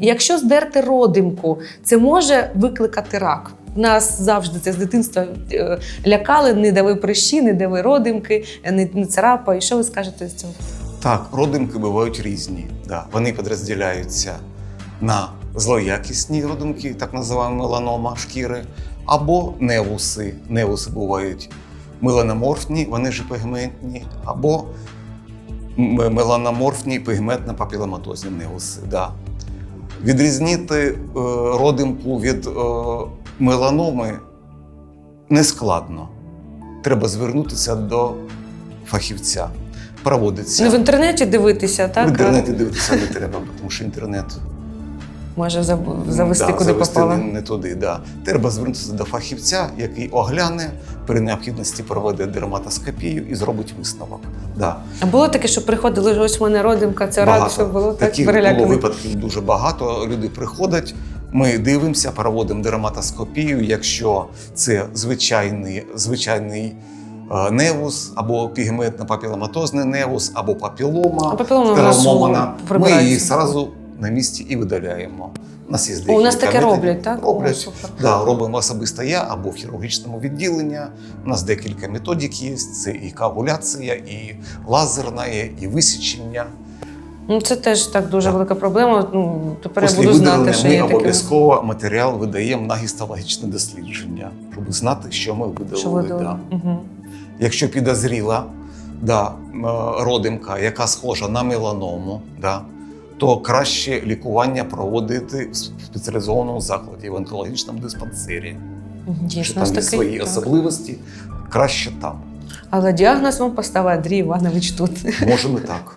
Якщо здерти родимку, це може викликати рак. Нас завжди це з дитинства е, лякали, не дави прищі, не дави родимки, не, не царапай. Що ви скажете з цього? Так, родимки бувають різні. Да. Вони підрозділяються на злоякісні родимки, так називаємо меланома шкіри, або невуси. Невуси бувають меланоморфні, вони ж пігментні, або меланоморфні пігментно-папіломатозні невуси. Да. Відрізнити е, родимку від е, меланоми нескладно. Треба звернутися до фахівця. Проводиться. Ну, в інтернеті дивитися, так? В інтернеті дивитися не треба, тому що інтернет Може завести да, куди завести попало. Не, не туди. Да. Треба звернутися до фахівця, який огляне, при необхідності проведе дерматоскопію і зробить висновок. Да. А було таке, що приходили, ось в мене родимка, це рак, що було так Таких було випадків дуже багато. Люди приходять, ми дивимося, проводимо дерматоскопію. Якщо це звичайний, звичайний е, невус або пігментно-папіломатозний невус, або папілома, А папілома стеромована, ми її зразу на місці і видаляємо. У нас є О, у нас таке роблять, так? О, супер. Да, робимо особисто я або в хірургічному відділенні. У нас декілька методик є: це і коагуляція, і лазерна, і висічення. Ну, це теж так дуже Так. велика проблема. Ну, тепер я буду знати, що ми є таке. обов'язково матеріал видаємо на гістологічне дослідження, щоб знати, що ми видалили. Що видали. Да. Угу. Якщо підозріла да, родимка, яка схожа на меланому, да, то краще лікування проводити в спеціалізованому закладі, в онкологічному диспансері. Дійсно, там є свої так. особливості, краще там. Але діагноз вам поставив Андрій Іванович тут. Можемо так.